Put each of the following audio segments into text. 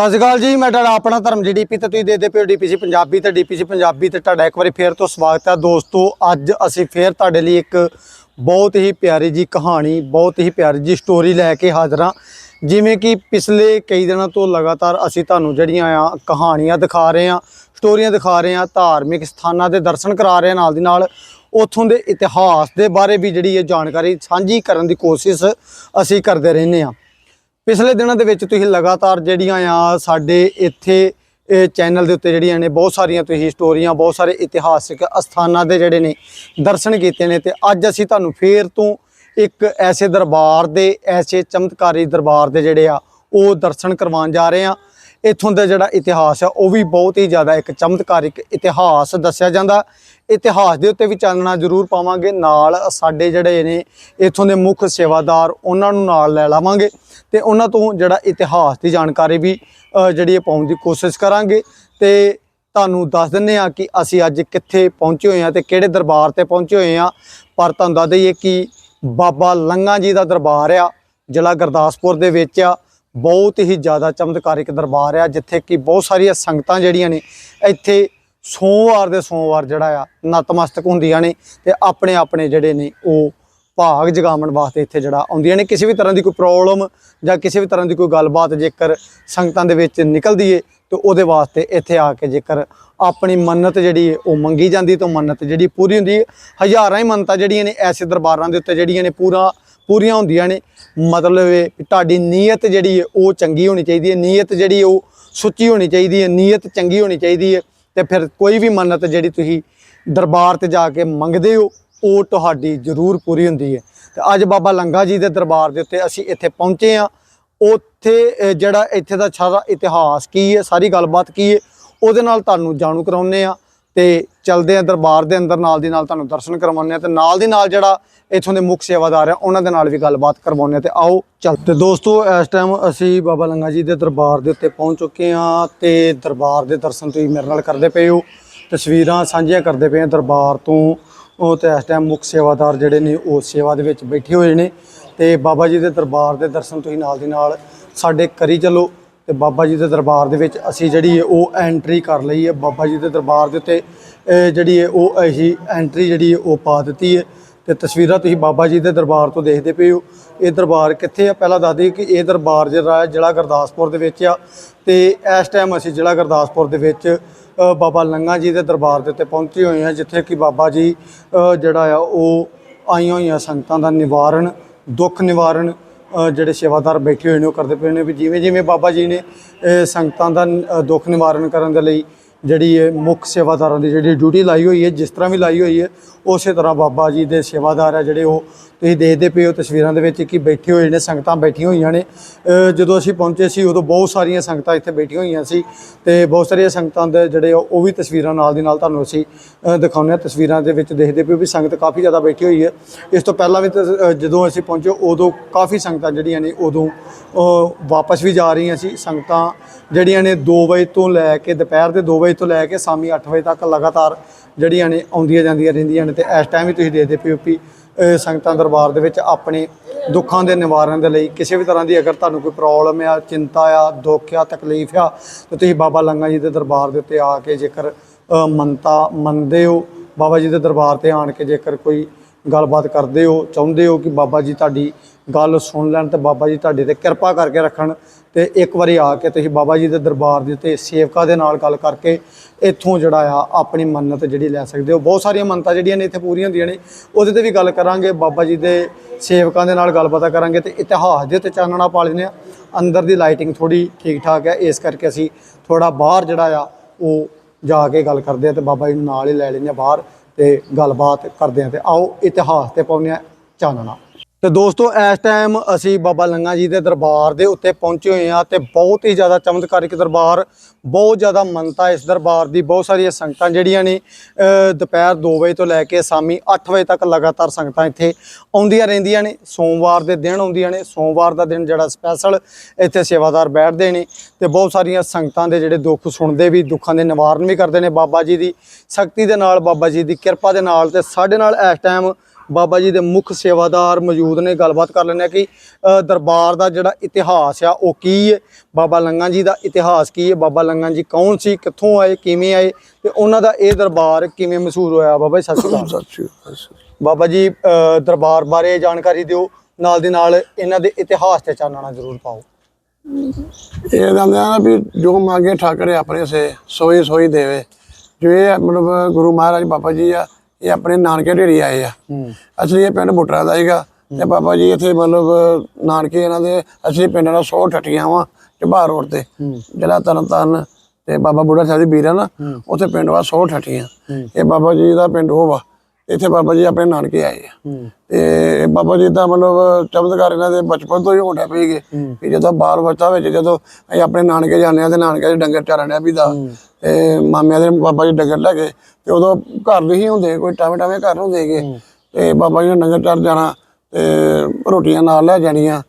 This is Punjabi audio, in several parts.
ਸਤਿ ਸ਼੍ਰੀ ਅਕਾਲ ਜੀ, ਮੈਂ ਤੁਹਾਡਾ ਆਪਣਾ ਧਰਮ ਜੀ ਜੀਡੀਪੀ ਤੇ ਤੁਸੀਂ ਦੇਖਦੇ ਪਿਓ ਡੀਪੀਸੀ ਪੰਜਾਬੀ ਤੇ ਡੀਪੀਸੀ ਪੰਜਾਬੀ ਤੇ ਤੁਹਾਡਾ ਇੱਕ ਵਾਰੀ ਫੇਰ ਤੋਂ ਸਵਾਗਤ ਹੈ। ਦੋਸਤੋ, ਅੱਜ ਅਸੀਂ ਫੇਰ ਤੁਹਾਡੇ ਲਈ ਇੱਕ ਬਹੁਤ ਹੀ ਪਿਆਰੀ ਜੀ ਕਹਾਣੀ, ਬਹੁਤ ਹੀ ਪਿਆਰੀ ਜੀ ਸਟੋਰੀ ਲੈ ਕੇ ਹਾਜ਼ਰ ਹਾਂ। ਜਿਵੇਂ ਕਿ ਪਿਛਲੇ ਕਈ ਦਿਨਾਂ ਤੋਂ ਲਗਾਤਾਰ ਅਸੀਂ ਤੁਹਾਨੂੰ ਜਿਹੜੀਆਂ ਆ ਕਹਾਣੀਆਂ ਦਿਖਾ ਰਹੇ ਹਾਂ ਸਟੋਰੀਆਂ ਦਿਖਾ ਰਹੇ ਹਾਂ, ਧਾਰਮਿਕ ਸਥਾਨਾਂ ਦੇ ਦਰਸ਼ਨ ਕਰਾ ਰਹੇ ਹਾਂ ਨਾਲ ਦੀ ਨਾਲ, ਉਥੋਂ ਦੇ ਇਤਿਹਾਸ ਦੇ ਬਾਰੇ ਵੀ ਜਿਹੜੀ ਇਹ ਜਾਣਕਾਰੀ ਸਾਂਝੀ ਕਰਨ ਦੀ ਕੋਸ਼ਿਸ਼ ਅਸੀਂ ਕਰਦੇ ਰਹਿੰਦੇ ਹਾਂ। ਪਿਛਲੇ ਦਿਨਾਂ ਦੇ ਵਿੱਚ ਤੁਸੀਂ ਲਗਾਤਾਰ ਜਿਹੜੀਆਂ ਆ ਸਾਡੇ ਇੱਥੇ, ਇਹ ਚੈਨਲ ਦੇ ਉੱਤੇ ਜਿਹੜੀਆਂ ਨੇ, ਬਹੁਤ ਸਾਰੀਆਂ ਤੁਸੀਂ ਸਟੋਰੀਆਂ ਬਹੁਤ ਸਾਰੇ ਇਤਿਹਾਸਿਕ ਅਸਥਾਨਾਂ ਦੇ ਜਿਹੜੇ ਨੇ ਦਰਸ਼ਨ ਕੀਤੇ ਨੇ ਤੇ ਅੱਜ ਅਸੀਂ ਤੁਹਾਨੂੰ ਫੇਰ ਤੋਂ ਇੱਕ ਐਸੇ ਦਰਬਾਰ ਦੇ, ਐਸੇ ਚਮਤਕਾਰੀ ਦਰਬਾਰ ਦੇ ਜਿਹੜੇ ਆ, ਉਹ ਦਰਸ਼ਨ ਕਰਵਾਉਣ ਜਾ ਰਹੇ ਆ ਇੱਥੋਂ ਦਾ ਜਿਹੜਾ ਇਤਿਹਾਸ ਆ, ਉਹ ਵੀ ਬਹੁਤ ਹੀ ਜ਼ਿਆਦਾ ਇੱਕ ਚਮਤਕਾਰਿਕ ਇਤਿਹਾਸ ਦੱਸਿਆ ਜਾਂਦਾ। ਇਤਿਹਾਸ ਦੇ ਉੱਤੇ ਵੀ ਚਾਨਣਾ ਜ਼ਰੂਰ ਪਾਵਾਂਗੇ। ਨਾਲ ਸਾਡੇ ਜਿਹੜੇ ਨੇ ਇੱਥੋਂ ਦੇ ਮੁੱਖ ਸੇਵਾਦਾਰ ਉਹਨਾਂ ਨੂੰ ਨਾਲ ਲੈ ਲਾਵਾਂਗੇ ਤੇ ਉਹਨਾਂ ਤੋਂ ਜਿਹੜਾ ਇਤਿਹਾਸ ਦੀ ਜਾਣਕਾਰੀ ਵੀ ਜਿਹੜੀ ਇਹ ਪਾਉਣ ਦੀ ਕੋਸ਼ਿਸ਼ ਕਰਾਂਗੇ। ਤੇ ਤੁਹਾਨੂੰ ਦੱਸ ਦਿੰਨੇ ਆ ਕਿ ਅਸੀਂ ਅੱਜ ਕਿੱਥੇ ਪਹੁੰਚੇ ਹੋਏ ਆ ਤੇ ਕਿਹੜੇ ਦਰਬਾਰ ਤੇ ਪਹੁੰਚੇ ਹੋਏ ਆ ਪਰ ਤੁਹਾਨੂੰ ਦੱਸ ਦਈਏ ਕਿ ਬਾਬਾ ਲੰਗਾ ਜੀ ਦਾ ਦਰਬਾਰ ਆ, ਜ਼ਿਲ੍ਹਾ ਗੁਰਦਾਸਪੁਰ ਦੇ ਵਿੱਚ ਆ। ਬਹੁਤ ਹੀ ਜ਼ਿਆਦਾ ਚਮਤਕਾਰਿਕ ਦਰਬਾਰ ਆ, ਜਿੱਥੇ ਕਿ ਬਹੁਤ ਸਾਰੀਆਂ ਸੰਗਤਾਂ ਜਿਹੜੀਆਂ ਨੇ ਇੱਥੇ ਸੋਮਵਾਰ ਦੇ ਸੋਮਵਾਰ ਜਿਹੜਾ ਆ, ਨਤਮਸਤਕ ਹੁੰਦੀਆਂ ਨੇ ਤੇ ਆਪਣੇ ਆਪਣੇ ਜਿਹੜੇ ਨੇ ਉਹ ਭਾਗ ਜਗਾਉਣ ਵਾਸਤੇ ਇੱਥੇ ਜਿਹੜਾ ਆਉਂਦੀਆਂ ਨੇ। ਕਿਸੇ ਵੀ ਤਰ੍ਹਾਂ ਦੀ ਕੋਈ ਪ੍ਰੋਬਲਮ ਜਾਂ ਕਿਸੇ ਵੀ ਤਰ੍ਹਾਂ ਦੀ ਕੋਈ ਗੱਲਬਾਤ ਜੇਕਰ ਸੰਗਤਾਂ ਦੇ ਵਿੱਚ ਨਿਕਲਦੀ ਏ, ਤੇ ਉਹਦੇ ਵਾਸਤੇ ਇੱਥੇ ਆ ਕੇ ਜੇਕਰ ਆਪਣੀ ਮੰਨਤ ਜਿਹੜੀ ਹੈ ਉਹ ਮੰਗੀ ਜਾਂਦੀ ਤਾਂ ਮੰਨਤ ਜਿਹੜੀ ਪੂਰੀ ਹੁੰਦੀ ਹੈ ਹਜ਼ਾਰਾਂ ਹੀ ਮੰਨਤਾਂ ਜਿਹੜੀਆਂ ਨੇ ਐਸੇ ਦਰਬਾਰਾਂ ਦੇ ਉੱਤੇ ਜਿਹੜੀਆਂ ਨੇ ਪੂਰਾ, ਪੂਰੀਆਂ ਹੁੰਦੀਆਂ ਨੇ। ਮਤਲਬ ਇਹ ਤੁਹਾਡੀ ਨੀਅਤ ਜਿਹੜੀ ਹੈ ਉਹ ਚੰਗੀ ਹੋਣੀ ਚਾਹੀਦੀ ਹੈ ਨੀਅਤ ਜਿਹੜੀ ਉਹ ਸੁੱਚੀ ਹੋਣੀ ਚਾਹੀਦੀ ਹੈ ਨੀਅਤ ਚੰਗੀ ਹੋਣੀ ਚਾਹੀਦੀ ਹੈ ਤੇ ਫਿਰ ਕੋਈ ਵੀ ਮੰਨਤ ਜਿਹੜੀ ਤੁਸੀਂ ਦਰਬਾਰ ਤੇ ਜਾ ਕੇ ਮੰਗਦੇ ਹੋ, ਉਹ ਤੁਹਾਡੀ ਜ਼ਰੂਰ ਪੂਰੀ ਹੁੰਦੀ ਹੈ। ਤੇ ਅੱਜ ਬਾਬਾ ਲੰਗਾ ਜੀ ਦੇ ਦਰਬਾਰ ਦੇ ਉੱਤੇ ਅਸੀਂ ਇੱਥੇ ਪਹੁੰਚੇ ਆ ਉੱਥੇ ਜਿਹੜਾ ਇੱਥੇ ਦਾ ਸਾਰਾ ਇਤਿਹਾਸ ਕੀ ਹੈ, ਸਾਰੀ ਗੱਲਬਾਤ ਕੀ ਹੈ, ਉਹਦੇ ਨਾਲ ਤੁਹਾਨੂੰ ਜਾਣੂ ਕਰਾਉਂਦੇ ਆ ਤੇ ਚਲਦੇ ਆ ਦਰਬਾਰ ਦੇ ਅੰਦਰ, ਨਾਲ ਦੀ ਨਾਲ ਤੁਹਾਨੂੰ ਦਰਸ਼ਨ ਕਰਵਾਉਂਦੇ ਆ ਤੇ ਨਾਲ ਦੀ ਨਾਲ ਜਿਹੜਾ ਇੱਥੋਂ ਦੇ ਮੁੱਖ ਸੇਵਾਦਾਰ ਆ, ਉਹਨਾਂ ਦੇ ਨਾਲ ਵੀ ਗੱਲਬਾਤ ਕਰਵਾਉਂਦੇ ਆ ਤੇ ਆਓ ਚੱਲ। ਤੇ ਦੋਸਤੋ, ਇਸ ਟਾਈਮ ਅਸੀਂ ਬਾਬਾ ਲੰਗਾ ਜੀ ਦੇ ਦਰਬਾਰ ਦੇ ਉੱਤੇ ਪਹੁੰਚ ਚੁੱਕੇ ਆ ਤੇ ਦਰਬਾਰ ਦੇ ਦਰਸ਼ਨ ਤੁਸੀਂ ਮੇਰੇ ਨਾਲ ਕਰਦੇ ਪਏ ਹੋ। ਤਸਵੀਰਾਂ ਸਾਂਝੀਆਂ ਕਰਦੇ ਪਏ ਆ ਦਰਬਾਰ ਤੋਂ। ਉਹ ਤੇ ਇਸ ਟਾਈਮ ਮੁੱਖ ਸੇਵਾਦਾਰ ਜਿਹੜੇ ਨੇ, ਉਹ ਸੇਵਾ ਦੇ ਵਿੱਚ ਬੈਠੇ ਹੋਏ ਨੇ ਤੇ ਬਾਬਾ ਜੀ ਦੇ ਦਰਬਾਰ ਦੇ ਦਰਸ਼ਨ ਤੁਸੀਂ ਨਾਲ ਦੀ ਨਾਲ ਸਾਡੇ ਕਰੀ ਚੱਲੋ। ਤੇ ਬਾਬਾ ਜੀ ਦੇ ਦਰਬਾਰ ਦੇ ਵਿੱਚ ਅਸੀਂ ਜਿਹੜੀ ਹੈ ਉਹ ਐਂਟਰੀ ਕਰ ਲਈ ਹੈ। ਬਾਬਾ ਜੀ ਦੇ ਦਰਬਾਰ ਦੇ ਉੱਤੇ ਜਿਹੜੀ ਹੈ ਉਹ ਅਸੀਂ ਐਂਟਰੀ ਜਿਹੜੀ ਹੈ ਉਹ ਪਾ ਦਿੱਤੀ ਹੈ। ਤੇ ਤਸਵੀਰਾਂ ਤੁਸੀਂ ਬਾਬਾ ਜੀ ਦੇ ਦਰਬਾਰ ਤੋਂ ਦੇਖਦੇ ਪਏ ਹੋ। ਇਹ ਦਰਬਾਰ ਕਿੱਥੇ ਆ? ਪਹਿਲਾਂ ਦੱਸ ਦਈਏ ਕਿ ਇਹ ਦਰਬਾਰ ਜਿਹੜਾ ਹੈ, ਜ਼ਿਲ੍ਹਾ ਗੁਰਦਾਸਪੁਰ ਦੇ ਵਿੱਚ ਆ। ਤੇ ਇਸ ਟਾਈਮ ਅਸੀਂ ਜ਼ਿਲ੍ਹਾ ਗੁਰਦਾਸਪੁਰ ਦੇ ਵਿੱਚ ਬਾਬਾ ਲੰਗਾ ਜੀ ਦੇ ਦਰਬਾਰ ਦੇ ਉੱਤੇ ਪਹੁੰਚੇ ਹੋਏ ਹਾਂ, ਜਿੱਥੇ ਕਿ ਬਾਬਾ ਜੀ ਜਿਹੜਾ ਆ, ਉਹ ਆਈਆਂ ਹੋਈਆਂ ਸੰਗਤਾਂ ਦਾ ਨਿਵਾਰਨ, ਦੁੱਖ ਨਿਵਾਰਨ ਜਿਹੜੇ ਸੇਵਾਦਾਰ ਬੈਠੇ ਹੋਏ ਨੇ, ਉਹ ਕਰਦੇ ਪਏ ਨੇ ਵੀ ਜਿਵੇਂ ਜਿਵੇਂ ਬਾਬਾ ਜੀ ਨੇ ਸੰਗਤਾਂ ਦਾ ਦੁੱਖ ਨਿਵਾਰਨ ਕਰਨ ਦੇ ਲਈ ਜਿਹੜੀ ਇਹ ਮੁੱਖ ਸੇਵਾਦਾਰਾਂ ਦੀ ਜਿਹੜੀ ਡਿਊਟੀ ਲਾਈ ਹੋਈ ਹੈ, ਜਿਸ ਤਰ੍ਹਾਂ ਵੀ ਲਾਈ ਹੋਈ ਹੈ, ਉਸੇ ਤਰ੍ਹਾਂ ਬਾਬਾ ਜੀ ਦੇ ਸੇਵਾਦਾਰ ਆ ਜਿਹੜੇ ਉਹ ਤੁਸੀਂ ਦੇਖਦੇ ਪਏ ਹੋ ਤਸਵੀਰਾਂ ਦੇ ਵਿੱਚ ਕਿ ਬੈਠੇ ਹੋਏ ਨੇ, ਸੰਗਤਾਂ ਬੈਠੀਆਂ ਹੋਈਆਂ ਨੇ। ਜਦੋਂ ਅਸੀਂ ਪਹੁੰਚੇ ਸੀ, ਉਦੋਂ ਬਹੁਤ ਸਾਰੀਆਂ ਸੰਗਤਾਂ ਇੱਥੇ ਬੈਠੀਆਂ ਹੋਈਆਂ ਸੀ ਤੇ ਬਹੁਤ ਸਾਰੀਆਂ ਸੰਗਤਾਂ ਦੇ ਜਿਹੜੇ ਉਹ ਉਹ ਵੀ ਤਸਵੀਰਾਂ ਨਾਲ ਦੀ ਨਾਲ ਤੁਹਾਨੂੰ ਅਸੀਂ ਦਿਖਾਉਂਦੇ ਹਾਂ। ਤਸਵੀਰਾਂ ਦੇ ਵਿੱਚ ਦੇਖਦੇ ਪਏ ਹੋ ਵੀ ਸੰਗਤ ਕਾਫੀ ਜ਼ਿਆਦਾ ਬੈਠੀ ਹੋਈ ਹੈ। ਇਸ ਤੋਂ ਪਹਿਲਾਂ ਵੀ ਤਸ- ਜਦੋਂ ਅਸੀਂ ਪਹੁੰਚੇ, ਉਦੋਂ ਕਾਫੀ ਸੰਗਤਾਂ ਜਿਹੜੀਆਂ ਨੇ, ਉਦੋਂ ਵਾਪਸ ਵੀ ਜਾ ਰਹੀਆਂ ਸੀ। ਸੰਗਤਾਂ ਜਿਹੜੀਆਂ ਨੇ 2 ਵਜੇ ਤੋਂ ਲੈ ਕੇ, ਦੁਪਹਿਰ ਦੇ 2 ਵਜੇ ਤੋਂ ਲੈ ਕੇ ਸ਼ਾਮੀ 8 ਵਜੇ ਤੱਕ ਲਗਾਤਾਰ ਜਿਹੜੀਆਂ ਨੇ, ਆਉਂਦੀਆਂ ਜਾਂਦੀਆਂ ਰਹਿੰਦੀਆਂ ਨੇ। ਤੇ ਇਸ ਟਾਈਮ ਵੀ ਤੁਸੀਂ ਦੇਖਦੇ ਪਏ ਹੋ ਵੀ ਸੰਗਤਾਂ ਦਰਬਾਰ ਦੇ ਵਿੱਚ ਆਪਣੇ ਦੁੱਖਾਂ ਦੇ ਨਿਵਾਰਨ ਦੇ ਲਈ ਕਿਸੇ ਵੀ ਤਰ੍ਹਾਂ ਦੀ ਅਗਰ ਤੁਹਾਨੂੰ ਕੋਈ ਪ੍ਰੋਬਲਮ ਆ ਚਿੰਤਾ ਆ ਦੁੱਖ ਆ ਤਕਲੀਫ ਆ ਤੇ ਤੁਸੀਂ ਬਾਬਾ ਲੰਗਾ ਜੀ ਦੇ ਦਰਬਾਰ ਦੇ ਉੱਤੇ ਆ ਕੇ ਜੇਕਰ ਅ, ਮੰਨਤਾ ਮੰਨਦੇ ਹੋ ਬਾਬਾ ਜੀ ਦੇ ਦਰਬਾਰ ਤੇ ਆਣ ਕੇ ਜੇਕਰ ਕੋਈ ਗੱਲਬਾਤ ਕਰਦੇ ਹੋ, ਚਾਹੁੰਦੇ ਹੋ ਕਿ ਬਾਬਾ ਜੀ ਤੁਹਾਡੀ ਗੱਲ ਸੁਣ ਲੈਣ ਤੇ ਬਾਬਾ ਜੀ ਤੁਹਾਡੇ ਤੇ ਕਿਰਪਾ ਕਰਕੇ ਰੱਖਣ ਤੇ ਇੱਕ ਵਾਰੀ ਆ ਕੇ ਤੁਸੀਂ ਬਾਬਾ ਜੀ ਦੇ ਦਰਬਾਰ ਦੇ ਉੱਤੇ ਸੇਵਕਾਂ ਦੇ ਨਾਲ ਗੱਲ ਕਰਕੇ ਇੱਥੋਂ ਜਿਹੜਾ ਆ ਆਪਣੀ ਮੰਨਤ ਜਿਹੜੀ ਲੈ ਸਕਦੇ ਹੋ। ਬਹੁਤ ਸਾਰੀਆਂ ਮੰਨਤਾਂ ਜਿਹੜੀਆਂ ਨੇ ਇੱਥੇ ਪੂਰੀਆਂ ਹੁੰਦੀਆਂ ਨੇ, ਉਹਦੇ ਤੇ ਵੀ ਗੱਲ ਕਰਾਂਗੇ, ਬਾਬਾ ਜੀ ਦੇ ਸੇਵਕਾਂ ਦੇ ਨਾਲ ਗੱਲਬਾਤ ਕਰਾਂਗੇ ਤੇ ਇਤਿਹਾਸ ਦੇ ਉੱਤੇ ਚਾਨਣਾ ਪਾ ਲੈਂਦੇ ਆ ਅੰਦਰ ਦੀ ਲਾਈਟਿੰਗ ਥੋੜੀ ਠੀਕ ਠਾਕ ਹੈ, ਇਸ ਕਰਕੇ ਅਸੀਂ ਥੋੜਾ ਬਾਹਰ ਜਿਹੜਾ ਆ ਉਹ ਜਾ ਕੇ ਗੱਲ ਕਰਦੇ ਆ ਤੇ ਬਾਬਾ ਜੀ ਨੂੰ ਨਾਲ ਹੀ ਲੈ ਲੈਂਦੇ ਆ ਬਾਹਰ। ਤੇ ਗੱਲਬਾਤ ਕਰਦੇ ਆ ਤੇ ਆਓ ਇਤਿਹਾਸ ਤੇ ਪਾਉਂਦੇ ਆ ਚਾਨਣਾ। ਤੇ ਦੋਸਤੋ, ਇਸ ਟਾਈਮ ਅਸੀਂ ਬਾਬਾ ਲੰਗਾ ਜੀ ਦੇ ਦਰਬਾਰ ਦੇ ਉੱਤੇ ਪਹੁੰਚੇ ਹੋਏ ਆ ਤੇ ਬਹੁਤ ਹੀ ਜ਼ਿਆਦਾ ਚਮਤਕਾਰਿਕ ਦਰਬਾਰ, ਬਹੁਤ ਜ਼ਿਆਦਾ ਮੰਨਤਾ ਇਸ ਦਰਬਾਰ ਦੀ, ਬਹੁਤ ਸਾਰੀਆਂ ਸੰਗਤਾਂ ਜਿਹੜੀਆਂ ਨੇ ਦੁਪਹਿਰ 2 ਵਜੇ ਤੋਂ ਲੈ ਕੇ ਸ਼ਾਮੀ 8 ਵਜੇ ਤੱਕ ਲਗਾਤਾਰ ਸੰਗਤਾਂ ਇੱਥੇ ਆਉਂਦੀਆਂ ਰਹਿੰਦੀਆਂ ਨੇ। ਸੋਮਵਾਰ ਦੇ ਦਿਨ ਆਉਂਦੀਆਂ ਨੇ। ਸੋਮਵਾਰ ਦਾ ਦਿਨ ਜਿਹੜਾ ਸਪੈਸ਼ਲ ਇੱਥੇ ਸੇਵਾਦਾਰ ਬੈਠਦੇ ਨੇ ਤੇ ਬਹੁਤ ਸਾਰੀਆਂ ਸੰਗਤਾਂ ਦੇ ਜਿਹੜੇ ਦੁੱਖ ਸੁਣਦੇ ਵੀ, ਦੁੱਖਾਂ ਦੇ ਨਿਵਾਰਨ ਵੀ ਕਰਦੇ ਨੇ ਬਾਬਾ ਜੀ ਦੀ। ਸ਼ਕਤੀ ਦੇ ਨਾਲ ਬਾਬਾ ਜੀ ਦੀ ਕਿਰਪਾ ਦੇ ਨਾਲ ਤੇ ਸਾਡੇ ਨਾਲ ਇਸ ਟਾਈਮ ਬਾਬਾ ਜੀ ਦੇ ਮੁੱਖ ਸੇਵਾਦਾਰ ਮੌਜੂਦ ਨੇ ਗੱਲਬਾਤ ਕਰ ਆ ਕਿ ਦਰਬਾਰ ਦਾ ਜਿਹੜਾ ਇਤਿਹਾਸ ਆ ਉਹ ਕੀ ਹੈ ਬਾਬਾ ਲੰਗਾ ਜੀ ਦਾ ਇਤਿਹਾਸ ਕੀ ਹੈ ਬਾਬਾ ਲੰਗਾ ਜੀ ਕੌਣ ਸੀ? ਕਿੱਥੋਂ ਆਏ? ਕਿਵੇਂ ਆਏ? ਤੇ ਉਹਨਾਂ ਦਾ ਇਹ ਦਰਬਾਰ ਕਿਵੇਂ ਮਸ਼ਹੂਰ ਹੋਇਆ? ਬਾਬਾ ਜੀ ਸਤਿ ਸ਼੍ਰੀ ਅਕਾਲ। ਬਾਬਾ ਜੀ ਦਰਬਾਰ ਬਾਰੇ ਜਾਣਕਾਰੀ ਦਿਓ। ਨਾਲ ਦੇ ਨਾਲ ਇਹਨਾਂ ਦੇ ਇਤਿਹਾਸ ਤੇ ਚਾਨਣਾ ਜ਼ਰੂਰ ਪਾਓ। ਇਹ ਕਹਿੰਦੇ ਆ ਨਾ ਵੀ ਜੋ ਮੰਗੇ ਠਾਕਰੇ ਆਪਣੇ ਸੇ ਸੋਈ ਸੋਈ ਦੇਵੇ। ਜੋ ਇਹ ਮਤਲਬ ਗੁਰੂ ਮਹਾਰਾਜ ਬਾਬਾ ਜੀ ਆ ਇਹ ਆਪਣੇ ਨਾਨਕੇ ਢੇਰੀ ਆਏ ਆ। ਅਸਲੀ ਇਹ ਪਿੰਡ ਬੁੱਟਰਾ ਦਾ ਹੈਗਾ ਤੇ ਬਾਬਾ ਜੀ ਇੱਥੇ ਮਤਲਬ ਨਾਨਕੇ ਇਹਨਾਂ ਦੇ ਅਸਲੀ ਪਿੰਡ ਨਾਲ 100 ਠੱਠੀਆਂ ਵਾ ਝਬਾਰ ਰੋਡ ਤੇ। ਜ਼ਿਲ੍ਹਾ ਤਰਨਤਾਰਨ ਤੇ ਬਾਬਾ ਬੁੱਢਾ ਸਾਹਿਬ ਦੀ ਬੀਰ ਆ ਨਾ ਉੱਥੇ ਪਿੰਡ ਵਾ 100 ਠੱਠੀਆਂ ਇਹ ਬਾਬਾ ਜੀ ਦਾ ਪਿੰਡ ਉਹ ਵਾ। ਇੱਥੇ ਬਾਬਾ ਜੀ ਆਪਣੇ ਨਾਨਕੇ ਆਏ ਆ। ਤੇ ਬਾਬਾ ਜੀ ਦਾ ਮਤਲਬ ਚਮਤਕਾਰ ਇਹਨਾਂ ਦੇ ਬਚਪਨ ਤੋਂ ਹੀ ਹੋਣਾ ਪਈਗੇ ਕਿ ਜਦੋਂ ਬਾਲ ਅਵਸਥਾ ਵਿੱਚ ਜਦੋਂ ਅਸੀਂ ਆਪਣੇ ਨਾਨਕੇ ਜਾਂਦੇ ਆ ਤੇ ਨਾਨਕੇ ਦੇ ਡੰਗਰ ਚਾਰਨ ਆ ਵੀ ਦਾ। ਤੇ ਮਾਮਿਆਂ ਦੇ ਬਾਬਾ ਜੀ ਡੰਗਰ ਲੈ ਗਏ ਤੇ ਉਦੋਂ ਘਰ ਨਹੀਂ ਹੁੰਦੇ ਕੋਈ ਟਾਵੇਂ ਟਾਵੇਂ ਘਰ ਹੁੰਦੇਗੇ ਤੇ ਬਾਬਾ ਜੀ ਨੇ ਡੰਗਰ ਚਰ ਜਾਣਾ ਤੇ ਰੋਟੀਆਂ ਨਾਲ ਲੈ ਜਾਣੀਆਂ।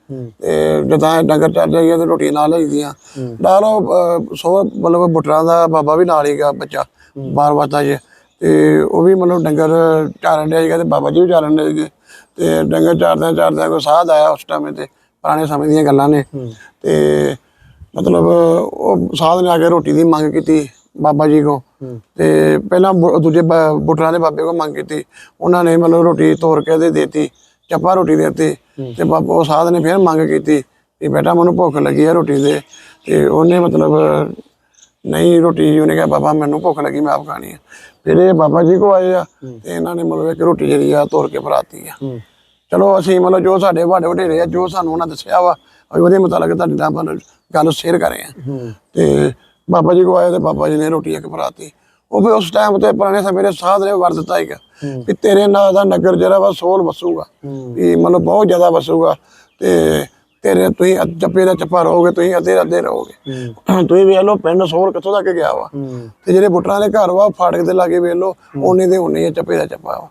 ਤੇ ਜਦੋਂ ਡੰਗਰ ਚਰ ਜਾਈਏ ਤੇ ਰੋਟੀਆਂ ਨਾਲ ਲਈਦੀਆਂ ਨਾਲ ਉਹ ਸੋ ਮਤਲਬ ਬੁੱਟਰਾਂ ਦਾ ਬਾਬਾ ਵੀ ਨਾਲ ਹੀਗਾ ਬੱਚਾ ਬਾਰ ਵਸਦਾ ਜੇ। ਤੇ ਉਹ ਵੀ ਮਤਲਬ ਡੰਗਰ ਚਾਰਨ ਡਿਆ ਸੀਗਾ ਤੇ ਬਾਬਾ ਜੀ ਵੀ ਚਾਰਨ ਡਿਆ ਸੀਗੇ। ਤੇ ਡੰਗਰ ਚਾਰਦਿਆਂ ਚਾਰਦਿਆਂ ਕੋਈ ਸਾਧ ਆਇਆ ਉਸ ਟਾਈਮ ਤੇ ਪੁਰਾਣੇ ਸਮੇਂ ਦੀਆਂ ਗੱਲਾਂ ਨੇ। ਤੇ ਮਤਲਬ ਉਹ ਸਾਧ ਨੇ ਆ ਕੇ ਰੋਟੀ ਦੀ ਮੰਗ ਕੀਤੀ। ਬਾਬਾ ਜੀ ਕੋ। ਤੇ ਪਹਿਲਾਂ ਦੂਜੇ ਬੁੱਟਰਾਂ ਦੇ ਬਾਬੇ ਕੋ ਮੰਗ ਕੀਤੀ। ਉਹਨਾਂ ਨੇ ਮਤਲਬ ਰੋਟੀ ਤੋੜ ਕੇ ਦੇ ਦਿੱਤੀ ਚੱਪਾ ਰੋਟੀ ਦੇ ਦਿੱਤੀ। ਤੇ ਬਾਬਾ ਉਹ ਸਾਧ ਨੇ ਫਿਰ ਮੰਗ ਕੀਤੀ ਵੀ ਬੇਟਾ ਮੈਨੂੰ ਭੁੱਖ ਲੱਗੀ ਹੈ ਰੋਟੀ ਦੇ। ਤੇ ਉਹਨੇ ਮਤਲਬ ਨਹੀਂ ਰੋਟੀ ਉਹਨੇ ਕਿਹਾ ਬਾਬਾ ਮੈਨੂੰ ਭੁੱਖ ਲੱਗੀ ਮੈਂ ਆਪ ਖਾਣੀ ਆ। ਫਿਰ ਇਹ ਬਾਬਾ ਜੀ ਕੋ ਆਏ ਆ ਤੇ ਇਹਨਾਂ ਨੇ ਮਤਲਬ ਇੱਕ ਰੋਟੀ ਜਿਹੜੀ ਆ ਤੋੜ ਕੇ ਫਰਾਤੀ ਆ। ਚਲੋ ਅਸੀਂ ਮਤਲਬ ਜੋ ਸਾਡੇ ਵੱਡੇ ਵਡੇਰੇ ਆ ਜੋ ਸਾਨੂੰ ਉਹਨਾਂ ਦੱਸਿਆ ਵਾ ਉਹਦੇ ਮੁਤਾਬਕ ਤੁਹਾਡੇ ਨਾਲ ਗੱਲ ਸ਼ੇਅਰ ਕਰ ਰਹੇ ਆ ਤੇ ਬਾਬਾ ਜੀ ਕੋ ਆਏ ਤੇ ਬਾਬਾ ਜੀ ਨੇ ਰੋਟੀ ਇੱਕ ਫਰਾਤੀ ਉਹ ਵੀ ਉਸ ਟਾਈਮ ਤੇ ਪੁਰਾਣੇ ਸਮੇਂ ਦੇ ਸਾਧ ਨੇ ਵਰ ਦਿੱਤਾ ਹੈਗਾ ਵੀ ਤੇਰੇ ਨਾਲ ਦਾ ਨਗਰ ਜਿਹੜਾ ਵਾ ਸੋਲ ਵਸੂਗਾ। ਵੀ ਮਤਲਬ ਬਹੁਤ ਜ਼ਿਆਦਾ ਵਸੂਗਾ ਤੇ ਤੇਰੇ ਤੁਸੀਂ ਚੱਪੇ ਦਾ ਚੱਪਾ ਰਹੋਗੇ ਤੁਸੀਂ ਅੱਧੇ ਅੱਧੇ ਰਹੋਗੇ। ਤੁਸੀਂ ਵੇਖ ਲਓ ਪਿੰਡ ਸੋਲ ਕਿੱਥੋਂ ਤੱਕ ਗਿਆ ਵਾ। ਤੇ ਜਿਹੜੇ ਬੁੱਟਰਾਂ ਦੇ ਘਰ ਵਾ ਫਾਟਕ ਦੇ ਲਾਗੇ ਵੇਖ ਲਓ ਉਹਨੇ ਦੇ ਉਹਨੇ ਚੱਪੇ ਦਾ ਚੱਪਾ ਵਾ।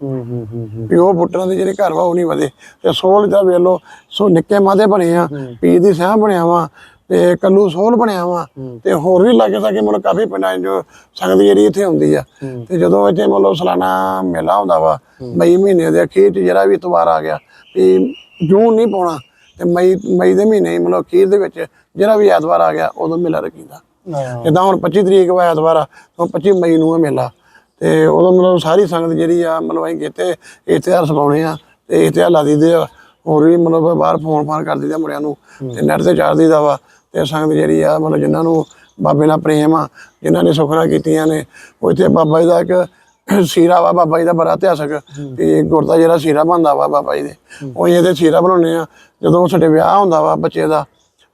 ਵੀ ਉਹ ਬੁੱਟਰਾਂ ਦੇ ਜਿਹੜੇ ਘਰ ਵਾ ਉਹ ਨਹੀਂ ਵਧੇ। ਤੇ ਸੋਲ ਦਾ ਵੇਖ ਲਓ ਸੋ ਨਿੱਕੇ ਮਾਦੇ ਬਣੇ ਆ ਪੀਰ ਦੀ ਸਾਹ ਬਣਿਆ ਵਾ ਤੇ ਕੱਲੂ ਸੋਲ ਬਣਿਆ ਵਾ ਤੇ ਹੋਰ ਵੀ ਲਾਗੇ ਸਾਗੇ ਮਤਲਬ ਕਾਫੀ ਪਿੰਡਾਂ ਜੋ ਸੰਗਤ ਜਿਹੜੀ ਇੱਥੇ ਹੁੰਦੀ ਆ। ਤੇ ਜਦੋਂ ਇੱਥੇ ਮਤਲਬ ਸਾਲਾਨਾ ਮੇਲਾ ਹੁੰਦਾ ਵਾ ਮਈ ਮਹੀਨੇ ਦੇ ਅਖੀਰ 'ਚ ਜਿਹੜਾ ਵੀ ਇਤਵਾਰ ਆ ਗਿਆ ਵੀ ਜੂਨ ਨਹੀਂ ਪਾਉਣਾ ਤੇ ਮਈ ਮਈ ਦੇ ਮਹੀਨੇ ਮਤਲਬ ਅਖੀਰ ਦੇ ਵਿੱਚ ਜਿਹੜਾ ਵੀ ਐਤਵਾਰ ਆ ਗਿਆ ਉਦੋਂ ਮੇਲਾ ਰੱਖੀਦਾ। ਹਾਂ। ਜਿੱਦਾਂ ਹੁਣ 25 ਤਰੀਕ ਵਾ ਐਤਵਾਰ ਆ ਤਾਂ 25 ਮਈ ਨੂੰ ਇਹ ਮੇਲਾ। ਤੇ ਉਦੋਂ ਮਤਲਬ ਸਾਰੀ ਸੰਗਤ ਜਿਹੜੀ ਆ ਮਤਲਬ ਅਸੀਂ ਕਿਤੇ ਇਸ਼ਤਿਹਾਰ ਸਪਾਉਣੇ ਆ ਤੇ ਇਸ਼ਤਿਹਾਰ ਲਾ ਦਈਦੇ ਆ। ਹੋਰ ਵੀ ਮਤਲਬ ਬਾਹਰ ਫੋਨ ਫਾਨ ਕਰ ਦਈਦਾ ਮੁੰਡਿਆਂ ਨੂੰ ਤੇ ਨੈਟ ਤੇ ਚਾੜ ਦਈਦਾ ਵਾ। ਤੇ ਸੰਗਤ ਜਿਹੜੀ ਆ ਮਤਲਬ ਜਿਨ੍ਹਾਂ ਨੂੰ ਬਾਬੇ ਨਾਲ ਪ੍ਰੇਮ ਆ ਜਿਨ੍ਹਾਂ ਨੇ ਸੁਖਣਾ ਕੀਤੀਆਂ ਨੇ ਉਹ ਇੱਥੇ ਬਾਬਾ ਜੀ ਦਾ ਇੱਕ ਸੀਰਾ ਵਾ ਬਾਬਾ ਜੀ ਦਾ ਬੜਾ ਇਤਿਹਾਸਕ ਤੇ ਗੁਰਦਾ ਜਿਹੜਾ ਸੀਰਾ ਬਣਦਾ ਵਾ ਬਾਬਾ ਜੀ ਦੇ ਉਹ ਇਹਦੇ ਸੀਰਾ ਬਣਾਉਣੇ ਆ ਜਦੋਂ ਸਾਡੇ ਵਿਆਹ ਹੁੰਦਾ ਵਾ ਬੱਚੇ ਦਾ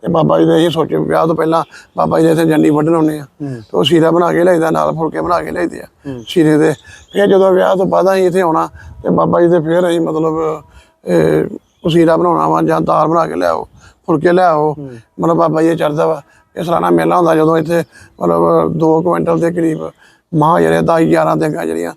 ਤੇ ਬਾਬਾ ਜੀ ਦੇ ਇਹ ਸੋਚੇ ਵਿਆਹ ਤੋਂ ਪਹਿਲਾਂ ਬਾਬਾ ਜੀ ਦੇ ਇੱਥੇ ਜੰਡੀ ਵੱਢਣ ਆਉਂਦੇ ਆ ਤੇ ਉਹ ਸੀਰਾ ਬਣਾ ਕੇ ਲਿਆਈਦਾ ਨਾਲ ਫੁਲਕੇ ਬਣਾ ਕੇ ਲਿਆਈਦੇ ਆ ਸੀਰੇ ਦੇ ਫਿਰ ਜਦੋਂ ਵਿਆਹ ਤੋਂ ਬਾਅਦ ਅਸੀਂ ਇੱਥੇ ਆਉਣਾ ਤੇ ਬਾਬਾ ਜੀ ਦੇ ਫਿਰ ਅਸੀਂ ਮਤਲਬ ਇਹ ਉਹ ਸੀਰਾ ਬਣਾਉਣਾ ਵਾ ਜਾਂ ਦਾਲ ਬਣਾ ਕੇ ਲਿਆਓ ਫੁਲਕੇ ਲਿਆਓ। ਮਤਲਬ ਬਾਬਾ ਜੀ ਚੜਦਾ ਵਾ। ਇਹ ਸਾਲਾਨਾ ਮੇਲਾ ਹੁੰਦਾ ਜਦੋਂ ਇੱਥੇ ਮਤਲਬ 2 ਕੁਇੰਟਲ ਦੇ ਕਰੀਬ ਮਾਂ ਜਿਹੜੇ 10 11 ਦੇ ਜਿਹੜੀਆਂ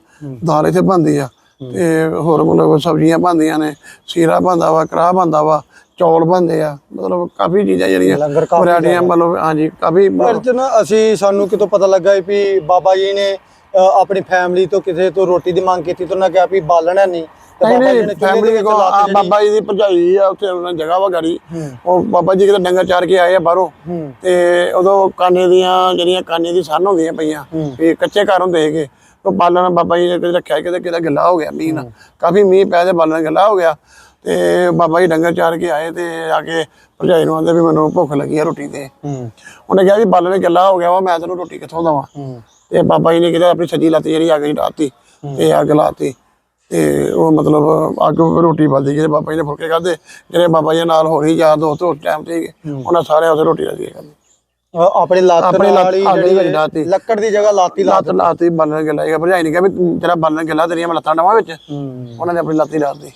ਦਾਲ ਇੱਥੇ ਬਣਦੀ ਆ। ਤੇ ਹੋਰ ਮਤਲਬ ਸਬਜ਼ੀਆਂ ਬਣਦੀਆਂ ਨੇ ਸੀਰਾ ਬਣਦਾ ਵਾ ਕੜਾਹ ਬਣਦਾ ਵਾ ਚੌਲ ਬਣਦੇ ਆ। ਮਤਲਬ ਕਾਫੀ ਚੀਜ਼ਾਂ ਜਿਹੜੀਆਂ ਵੈਰਾਈਟੀਆਂ ਮਤਲਬ ਹਾਂਜੀ ਕਾਫੀ ਪਰ ਨਾ ਅਸੀਂ ਸਾਨੂੰ ਕਿਤੋਂ ਪਤਾ ਲੱਗਾ ਵੀ ਬਾਬਾ ਜੀ ਨੇ ਆਪਣੀ ਫੈਮਿਲੀ ਤੋਂ ਕਿਸੇ ਤੋਂ ਰੋਟੀ ਦੀ ਮੰਗ ਕੀਤੀ ਤੇ ਉਹਨਾਂ ਕਿਹਾ ਵੀ ਬਾਲਣਾ ਨਹੀਂ। ਨਹੀਂ ਨਹੀਂ ਫੈਮਿਲੀ ਕੋ ਜਿਹੜੀ- ਬਾਬਾ ਜੀ ਦੀ ਭਰਜਾਈ ਆ ਉੱਥੇ ਉਹਨਾਂ ਜਗ੍ਹਾ ਵਾ ਗਾੜੀ। ਉਹ ਬਾਬਾ ਜੀ ਕਿਤੇ ਡੰਗਰ ਚਾਰ ਕੇ ਆਏ ਆ ਬਾਹਰੋਂ। ਤੇ ਉਦੋਂ ਕਾਨੇ ਦੀਆਂ ਜਿਹੜੀਆਂ ਕਾਨੇ ਦੀ ਸੰਨ ਹੁੰਦੀਆਂ ਪਈਆਂ ਵੀ ਕੱਚੇ ਘਰ ਹੁੰਦੇ ਹੈਗੇ ਉਹ ਬਾਲਣ ਬਾਬਾ ਜੀ ਨੇ ਕਿਤੇ ਰੱਖਿਆ ਕਿਤੇ ਕਿਤੇ ਗਿੱਲਾ ਹੋ ਗਿਆ ਮੀਂਹ ਨਾਲ। ਕਾਫੀ ਮੀਂਹ ਪਿਆ ਤੇ ਬਾਲਣ ਗਿੱਲਾ ਹੋ ਗਿਆ। ਤੇ ਬਾਬਾ ਜੀ ਡੰਗਰ ਚਾਰ ਕੇ ਆਏ ਤੇ ਆ ਕੇ ਭਰਜਾਈ ਨੂੰ ਆਂਦੇ ਵੀ ਮੈਨੂੰ ਭੁੱਖ ਲੱਗੀ ਆ ਰੋਟੀ ਹੂੰ। ਉਹਨੇ ਕਿਹਾ ਵੀ ਬਾਲਣ ਗਿੱਲਾ ਹੋ ਗਿਆ ਵਾ ਮੈਂ ਤੈਨੂੰ ਰੋਟੀ ਕਿੱਥੋਂ ਦਵਾਂ? ਤੇ ਬਾਬਾ ਜੀ ਨੇ ਕਿਹਾ ਆਪਣੀ ਸੱਜੀ ਲੱਤ ਜਿਹੜੀ ਅੱਗ ਲਾਤੀ ਤੇ ਅੱਗ ਲਾਤੀ ਤੇ ਉਹ ਮਤਲਬ ਅੱਗ ਰੋਟੀ ਬਲਦੀ ਜਿਹੜੇ ਬਾਬਾ ਜੀ ਨੇ ਫੁਲਕੇ ਖਾਦੇ ਜਿਹੜੇ ਬਾਬਾ ਜੀ ਨਾਲ ਹੋਰ ਹੀ ਯਾਰ ਦੋਸਤ ਉਸ ਟਾਈਮ ਤੇ ਉਹਨਾਂ ਸਾਰਿਆਂ ਉਸੇ ਰੋਟੀ ਲੱਗੀ ਖਾਦੀ ਆਪਣੀ ਲੱਤ ਨਾਲ ਜਿਹੜੀ। ਲੱਕੜ ਦੀ ਜਗ੍ਹਾ ਲਾਤੀ ਲੱਤ ਲਾਤੀ। ਬੰਨਣ ਗਿਆ ਲਾਇਆ ਭਰਜਾਈ ਨੇ ਕਿਹਾ ਵੀ ਤੇਰਾ ਬੰਨਣ ਗਿਆ ਤੇਰੀਆਂ ਲੱਤਾਂ ਡਾਵਾਂ ਵਿੱਚ। ਉਹਨਾਂ ਨੇ ਆਪਣੀ ਲੱਤੀ ਲਾਤੀ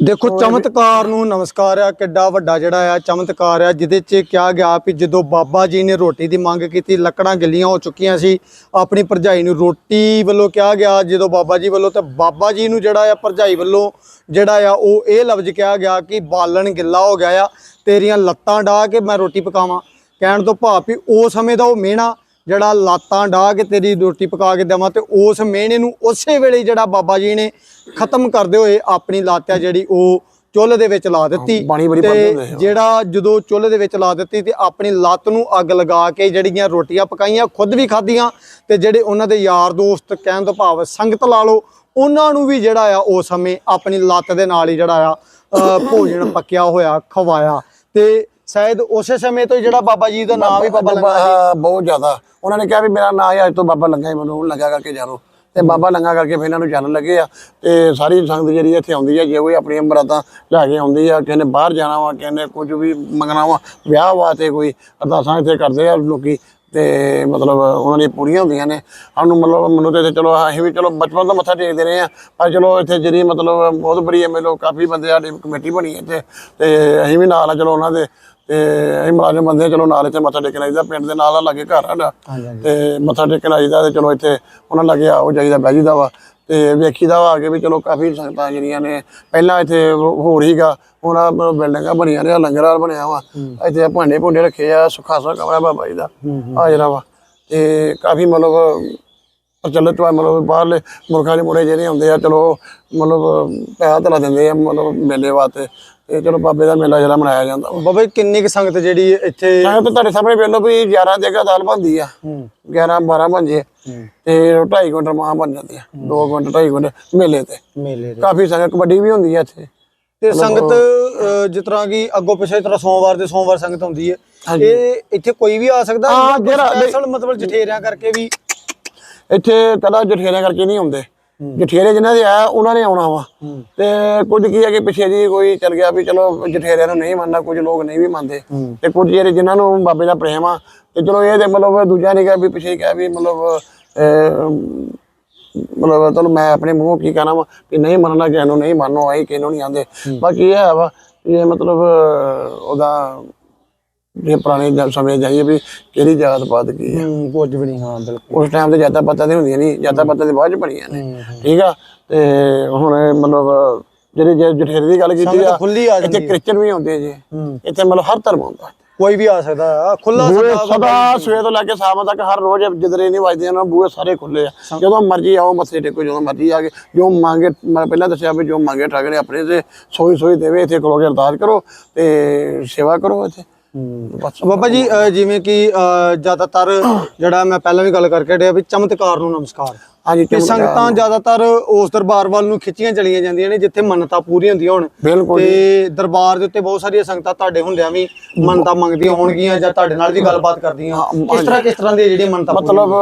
ਦੇਖੋ ਚਮਤਕਾਰ ਨੂੰ ਨਮਸਕਾਰ ਆ ਕਿੱਡਾ ਵੱਡਾ ਜਿਹੜਾ ਆ ਚਮਤਕਾਰ ਆ ਜਿਹਦੇ 'ਚ ਕਿਹਾ ਗਿਆ ਵੀ ਜਦੋਂ ਬਾਬਾ ਜੀ ਨੇ ਰੋਟੀ ਦੀ ਮੰਗ ਕੀਤੀ ਲੱਕੜਾਂ ਗਿੱਲੀਆਂ ਹੋ ਚੁੱਕੀਆਂ ਸੀ ਆਪਣੀ ਭਰਜਾਈ ਨੂੰ ਰੋਟੀ ਵੱਲੋਂ ਕਿਹਾ ਗਿਆ ਜਦੋਂ ਬਾਬਾ ਜੀ ਵੱਲੋਂ ਤੇ ਬਾਬਾ ਜੀ ਨੂੰ ਜਿਹੜਾ ਆ ਭਰਜਾਈ ਵੱਲੋਂ ਜਿਹੜਾ ਆ ਉਹ ਇਹ ਲਫ਼ਜ਼ ਕਿਹਾ ਗਿਆ ਕਿ ਬਾਲਣ ਗਿੱਲਾ ਹੋ ਗਿਆ ਆ ਤੇਰੀਆਂ ਲੱਤਾਂ ਢਾ ਕੇ ਮੈਂ ਰੋਟੀ ਪਕਾਵਾਂ। ਕਹਿਣ ਤੋਂ ਭਾਵ ਵੀ ਉਹ ਸਮੇਂ ਦਾ ਉਹ ਮਿਹਣਾ ਜਿਹੜਾ ਲਾਤਾਂ ਡਾਹ ਕੇ ਤੇਰੀ ਰੋਟੀ ਪਕਾ ਕੇ ਦੇਵਾਂ ਤੇ ਉਸ ਮਿਹਣੇ ਨੂੰ ਉਸੇ ਵੇਲੇ ਜਿਹੜਾ ਬਾਬਾ ਜੀ ਨੇ ਖਤਮ ਕਰਦੇ ਹੋਏ ਆਪਣੀ ਲਾਤਿਆ ਜਿਹੜੀ ਉਹ ਚੁੱਲ੍ਹ ਦੇ ਵਿੱਚ ਲਾ ਦਿੱਤੀ ਤੇ। ਜਿਹੜਾ ਜਦੋਂ ਚੁੱਲ੍ਹੇ ਦੇ ਵਿੱਚ ਲਾ ਦਿੱਤੀ ਤੇ ਆਪਣੀ ਲੱਤ ਨੂੰ ਅੱਗ ਲਗਾ ਕੇ ਜਿਹੜੀਆਂ ਰੋਟੀਆਂ ਪਕਾਈਆਂ ਖੁਦ ਵੀ ਖਾਧੀਆਂ ਤੇ ਜਿਹੜੇ ਉਹਨਾਂ ਦੇ ਯਾਰ ਦੋਸਤ ਕਹਿਣ ਤੋਂ ਭਾਵ ਸੰਗਤ ਲਾ ਲਓ ਉਹਨਾਂ ਨੂੰ ਵੀ ਜਿਹੜਾ ਆ ਉਸ ਸਮੇਂ ਆਪਣੀ ਲੱਤ ਦੇ ਨਾਲ ਹੀ ਜਿਹੜਾ ਆ ਭੋਜਨ ਪੱਕਿਆ ਹੋਇਆ ਖਵਾਇਆ ਤੇ ਸ਼ਾਇਦ ਉਸੇ ਸਮੇਂ ਤੋਂ ਹੀ ਜਿਹੜਾ ਬਾਬਾ ਜੀ ਦਾ ਨਾਮ ਵੀ ਬਾਬਾ ਲੰਗਾ ਹਾਂ, ਬਹੁਤ ਜ਼ਿਆਦਾ। ਉਹਨਾਂ ਨੇ ਕਿਹਾ ਵੀ ਮੇਰਾ ਨਾਂ ਹੀ ਅੱਜ ਤੋਂ ਬਾਬਾ ਲੰਗਾ ਹੀ ਮੈਨੂੰ ਲੰਗਾ ਕਰਕੇ ਜਾਣੋ। ਤੇ ਬਾਬਾ ਲੰਗਾ ਕਰਕੇ ਫਿਰ ਇਹਨਾਂ ਨੂੰ ਚੱਲਣ ਲੱਗੇ ਆ। ਤੇ ਸਾਰੀ ਸੰਗਤ ਜਿਹੜੀ ਇੱਥੇ ਆਉਂਦੀ ਆ ਜੇ ਕੋਈ ਆਪਣੀਆਂ ਮਰਾਦਾਂ ਲੈ ਕੇ ਆਉਂਦੀ ਆ। ਕਿਸੇ ਨੇ ਬਾਹਰ ਜਾਣਾ ਵਾ, ਕਿਸੇ ਨੇ ਕੁਝ ਵੀ ਮੰਗਣਾ ਵਾ, ਵਿਆਹ ਵਾਸਤੇ ਕੋਈ ਅਰਦਾਸਾਂ ਇੱਥੇ ਕਰਦੇ ਆ ਲੋਕੀ। ਤੇ ਮਤਲਬ ਉਹਨਾਂ ਦੀਆਂ ਪੂਰੀਆਂ ਹੁੰਦੀਆਂ ਨੇ। ਸਾਨੂੰ ਮਤਲਬ ਮੈਨੂੰ ਤੇ ਇੱਥੇ ਚਲੋ ਅਸੀਂ ਵੀ ਚਲੋ ਬਚਪਨ ਤੋਂ ਮੱਥਾ ਟੇਕਦੇ ਰਹੇ ਆ। ਪਰ ਚਲੋ ਇੱਥੇ ਜਿਹੜੀ ਮਤਲਬ ਬਹੁਤ ਬੜੀ ਐ ਕਾਫੀ ਬੰਦੇ ਸਾਡੀ ਕਮੇਟੀ ਬਣੀ ਹੈ ਇੱਥੇ। ਤੇ ਅਸੀਂ ਵੀ ਨਾਲ ਆ, ਚਲੋ ਉਹਨਾਂ ਦੇ ਤੇ ਅਸੀਂ ਮੁਲਾਜ਼ਮ ਬੰਦੇ ਆ, ਚਲੋ ਨਾਲ ਇੱਥੇ ਮੱਥਾ ਟੇਕਣ ਆਈਦਾ ਪਿੰਡ ਦੇ ਨਾਲ ਆ ਲਾਗੇ ਘਰ ਸਾਡਾ। ਤੇ ਮੱਥਾ ਟੇਕਣ ਆਈਦਾ ਤੇ ਚਲੋ ਇੱਥੇ ਉਹਨਾਂ ਲੱਗੇ ਆਓ ਜਾਈਦਾ ਬਹਿ ਜਾਈਦਾ ਵਾ। ਤੇ ਵੇਖੀਦਾ ਵਾ ਅੱਗੇ ਵੀ ਚਲੋ ਕਾਫੀ ਸੰਗਤਾਂ ਜਿਹੜੀਆਂ ਨੇ ਪਹਿਲਾਂ ਇੱਥੇ ਹੋ ਰਹੀਗਾ ਹੁਣ ਆਹ ਬਿਲਡਿੰਗਾਂ ਬਣੀਆਂ ਨੇ ਆਹ ਲੰਗਰ ਹਾਲ ਬਣਿਆ ਵਾ। ਇੱਥੇ ਆਹ ਭਾਂਡੇ ਭੁੰਡੇ ਰੱਖੇ ਆ ਸੁੱਖਾ ਸੁੱਖਾ ਕਮਰਾ ਬਾਬਾ ਜੀ ਦਾ ਆ ਜਿਹੜਾ ਵਾ। ਤੇ ਕਾਫੀ ਮਤਲਬ ਪ੍ਰਚਲਿਤ ਵਾ ਮਤਲਬ ਬਾਹਰਲੇ ਮੁਲਕਾਂ ਦੇ ਮੁੰਡੇ ਜਿਹੜੇ ਹੁੰਦੇ ਆ ਚਲੋ ਮਤਲਬ ਪੈਸਾ ਧਲਾ ਦਿੰਦੇ ਆ ਮਤਲਬ ਮੇਲੇ ਵਾਸਤੇ। ਤੇ ਚਲੋ ਬਾਬੇ ਦਾ ਮੇਲਾ ਜਿਹੜਾ ਮਨਾਇਆ ਜਾਂਦਾ। ਬਾਬਾ ਜੀ ਕਿੰਨੀ ਕੁ ਸੰਗਤ ਜਿਹੜੀ ਇੱਥੇ ਮੈਂ ਤਾਂ ਤੁਹਾਡੇ ਸਾਹਮਣੇ ਵੇਖ ਲਓ ਵੀ 11 ਜਗ੍ਹਾ ਦਾਲ ਬਣਦੀ ਆ। ਹੂੰ। 11 12 ਬਣ ਜੇ ਤੇ 2.5 ਕੁਇੰਟਲ ਮਾਂ ਬਣ ਜਾਂਦੀ ਆ। 2 ਕੁਇੰਟਲ 2.5 ਕੁਇੰਟਲ ਮੇਲੇ ਤੇ। ਮੇਲੇ ਦੇ ਕਾਫੀ ਸੰਗਤ ਕਬੱਡੀ ਵੀ ਹੁੰਦੀ ਆ ਇੱਥੇ। ਤੇ ਸੰਗਤ ਜਿਸ ਤਰ੍ਹਾਂ ਕਿ ਅੱਗੋਂ ਪਿੱਛੇ ਤਰ੍ਹਾਂ ਸੋਮਵਾਰ ਦੇ ਸੋਮਵਾਰ ਸੰਗਤ ਹੁੰਦੀ ਹੈ ਇਹ ਇੱਥੇ ਕੋਈ ਵੀ ਆ ਸਕਦਾ? ਹਾਂ, ਜਿਹੜਾ- special ਮਤਲਬ ਜਠੇਰਿਆਂ ਕਰਕੇ ਵੀ ਇੱਥੇ ਕਦਾ ਜਠੇਰਿਆਂ ਕਰਕੇ ਨਹੀਂ ਹੁੰਦੇ ਜਠੇਰੇ ਜਿਨ੍ਹਾਂ ਦੇ ਆ ਉਹਨਾਂ ਨੇ ਆਉਣਾ ਵਾ। ਤੇ ਕੁਝ ਕੀ ਹੈ ਕਿ ਪਿੱਛੇ ਜੀ ਕੋਈ ਚੱਲ ਗਿਆ ਵੀ ਚਲੋ ਜਠੇਰਿਆਂ ਨੂੰ ਨਹੀਂ ਮੰਨਦਾ ਕੁਝ ਲੋਕ ਨਹੀਂ ਵੀ ਮੰਨਦੇ। ਤੇ ਕੁਝ ਜਿਹੜੇ ਜਿਨ੍ਹਾਂ ਨੂੰ ਬਾਬੇ ਦਾ ਪ੍ਰੇਮ ਆ ਤੇ ਚਲੋ ਇਹ ਤੇ ਮਤਲਬ ਦੂਜਾ ਨਹੀਂ ਕਿਹਾ ਵੀ ਪਿੱਛੇ ਕਿਹਾ ਵੀ ਮਤਲਬ ਮਤਲਬ ਤੁਹਾਨੂੰ ਮੈਂ ਆਪਣੇ ਮੂੰਹੋਂ ਕੀ ਕਹਿਣਾ ਵਾ ਕਿ ਨਹੀਂ ਮੰਨਣਾ ਕਿਸੇ ਨੂੰ ਨਹੀਂ ਮੰਨੋ ਆਈ ਕਿਸੇ ਨੂੰ ਨਹੀਂ ਆਂਦੇ। ਬਾਕੀ ਇਹ ਹੈ ਵਾ ਕਿ ਇਹ ਮਤਲਬ ਉਹਦਾ ਜੇ ਪੁਰਾਣੇ ਸਮੇਂ ਜਾਈਏ ਵੀ ਕਿਹੜੀ ਜਾਤ ਪਾਤ ਕੀ ਹੈ ਹੂੰ, ਕੁਝ ਵੀ ਨਹੀਂ ਹਾਂ ਬਿਲਕੁਲ। ਉਸ ਟਾਈਮ ਤੇ ਜਾਤਾਂ ਪਤਾ ਤੇ ਹੁੰਦੀਆਂ ਨਹੀਂ ਜਾਤਾਂ ਪਤਾ ਤੇ ਬਾਅਦ ਚ ਬਣੀਆਂ ਨੇ। ਠੀਕ ਆ? ਤੇ ਹੁਣ ਮਤਲਬ ਜਿਹੜੇ ਜੇ ਜਠੇਰੇ ਦੀ ਗੱਲ ਕੀਤੀ ਆ ਇੱਥੇ। ਕ੍ਰਿਸਚਨ ਵੀ ਹੁੰਦੇ ਜੀ। ਇੱਥੇ ਮਤਲਬ ਹਰ ਧਰਮ ਹੁੰਦਾ ਕੋਈ ਵੀ ਆ ਸਕਦਾ ਆ ਖੁੱਲਾ ਸਦਾ ਸਵੇਰ ਤੋਂ ਲੈ ਕੇ ਸ਼ਾਮ ਤੱਕ ਹਰ ਰੋਜ਼ ਜਦਰੇ ਨਹੀਂ ਵੱਜਦੇ ਉਹਨਾਂ ਬੂਹੇ ਸਾਰੇ ਖੁੱਲੇ ਆ। ਜਦੋਂ ਮਰਜ਼ੀ ਆਓ ਮੱਥੇ ਟੇਕੋ ਜਦੋਂ ਮਰਜ਼ੀ ਆ ਕੇ ਜੋ ਮੰਗੇ ਮੈਂ ਪਹਿਲਾਂ ਦੱਸਿਆ ਵੀ ਜੋ ਮੰਗੇ ਠਾਗਰੇ ਆਪਣੇ ਤੇ ਸੋਈ ਸੋਈ ਦੇਵੇ ਇੱਥੇ ਖਲੋ ਕੇ ਅਰਦਾਸ ਕਰੋ ਤੇ ਸੇਵਾ ਕਰੋ ਇੱਥੇ। ਬਾਬਾ ਜੀ ਅ, ਜਿਵੇਂ ਕਿ ਅ, ਜ਼ਿਆਦਾਤਰ ਜਿਹੜਾ ਮੈਂ ਪਹਿਲਾਂ ਵੀ ਗੱਲ ਕਰਕੇ ਹਟਿਆ ਵੀ ਚਮਤਕਾਰ ਨੂੰ ਨਮਸਕਾਰ। ਹਾਂਜੀ ਚਮਤਕਾਰ ਸੰਗਤਾਂ ਜ਼ਿਆਦਾਤਰ ਉਸ ਦਰਬਾਰ ਵੱਲ ਨੂੰ ਖਿੱਚੀਆਂ ਚਲੀਆਂ ਜਾਂਦੀਆਂ ਨੇ ਜਿੱਥੇ ਮੰਨਤਾਂ ਪੂਰੀਆਂ ਹੁੰਦੀਆਂ ਹੋਣ। ਬਿਲਕੁਲ ਤੇ ਦਰਬਾਰ ਦੇ ਉੱਤੇ ਬਹੁਤ ਸਾਰੀਆਂ ਸੰਗਤਾਂ ਤੁਹਾਡੇ ਹੁੰਦਿਆਂ ਵੀ ਮੰਨਤਾਂ ਮੰਗਦੀਆਂ ਹੋਣਗੀਆਂ ਜਾਂ ਤੁਹਾਡੇ ਨਾਲ ਵੀ ਗੱਲਬਾਤ ਕਰਦੀਆਂ। ਕਿਸ ਤਰ੍ਹਾਂ ਕਿਸ ਤਰ੍ਹਾਂ ਦੀਆਂ ਜਿਹੜੀਆਂ ਮੰਨਤਾਂ ਮਤਲਬ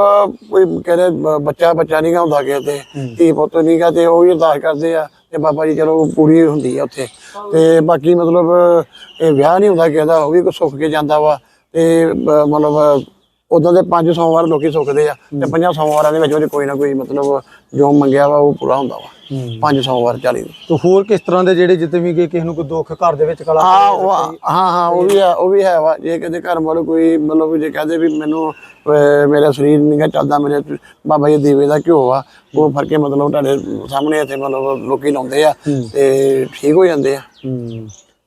ਕੋਈ ਕਹਿੰਦੇ ਬ- ਬੱਚਾ ਬੱਚਾ ਨਹੀਂ ਹੁੰਦਾ ਕਿਸੇ ਤੇ ਧੀ ਪੁੱਤ ਨਹੀਂ ਗਾ ਤੇ ਉਹ ਵੀ ਅਰਦਾਸ ਕਰਦੇ ਆ। ਤੇ ਬਾਬਾ ਜੀ ਚਲੋ ਪੂਰੀ ਹੁੰਦੀ ਆ ਉੱਥੇ। ਤੇ ਬਾਕੀ ਮਤਲਬ, ਇਹ ਵਿਆਹ ਨਹੀਂ ਹੁੰਦਾ ਕਿਸੇ ਦਾ, ਉਹ ਵੀ ਕੋਈ ਸੁੱਖ ਕੇ ਜਾਂਦਾ ਵਾ। ਤੇ ਮਤਲਬ ਉਦੋਂ ਦੇ ਪੰਜ ਸੋਮਵਾਰ ਲੋਕੀ ਸੁੱਖਦੇ ਆ ਤੇ ਪੰਜਾਂ ਸੋਮਵਾਰਾਂ ਦੇ ਵਿੱਚ ਉਹਦੇ ਕੋਈ ਨਾ ਕੋਈ ਮਤਲਬ ਜੋ ਮੰਗਿਆ ਵਾ ਉਹ ਪੂਰਾ ਹੁੰਦਾ ਵਾ। ਪੰਜ ਸੋਮਵਾਰ ਚਾਲੀ ਦੇ ਤੇ ਹੋਰ ਕਿਸ ਤਰ੍ਹਾਂ ਦੇ ਜਿਹੜੇ ਜਿੱਤੇ ਵੀ ਕਿ ਕਿਸੇ ਨੂੰ ਕੋਈ ਦੁੱਖ ਘਰ ਦੇ ਵਿੱਚ ਕਲਾ ਹਾਂ ਹਾਂ ਹਾਂ ਉਹ ਵੀ ਹੈ ਉਹ ਵੀ ਹੈ ਵਾ। ਜੇ ਕਿਤੇ ਘਰ ਵਾਲੇ ਕੋਈ ਮਤਲਬ ਜੇ ਕਹਦੇ ਵੀ ਮੈਨੂੰ ਮੇਰਾ ਸਰੀਰ ਨਹੀਂ ਚੱਲਦਾ ਮੇਰੇ ਬਾਬਾ ਜੀ ਦੀਵੇ ਦਾ ਘਿਓ ਆ ਉਹ ਫੜ ਕੇ ਮਤਲਬ ਤੁਹਾਡੇ ਸਾਹਮਣੇ ਇੱਥੇ ਮਤਲਬ ਲੋਕੀ ਲਾਉਂਦੇ ਆ ਤੇ ਠੀਕ ਹੋ ਜਾਂਦੇ ਆ।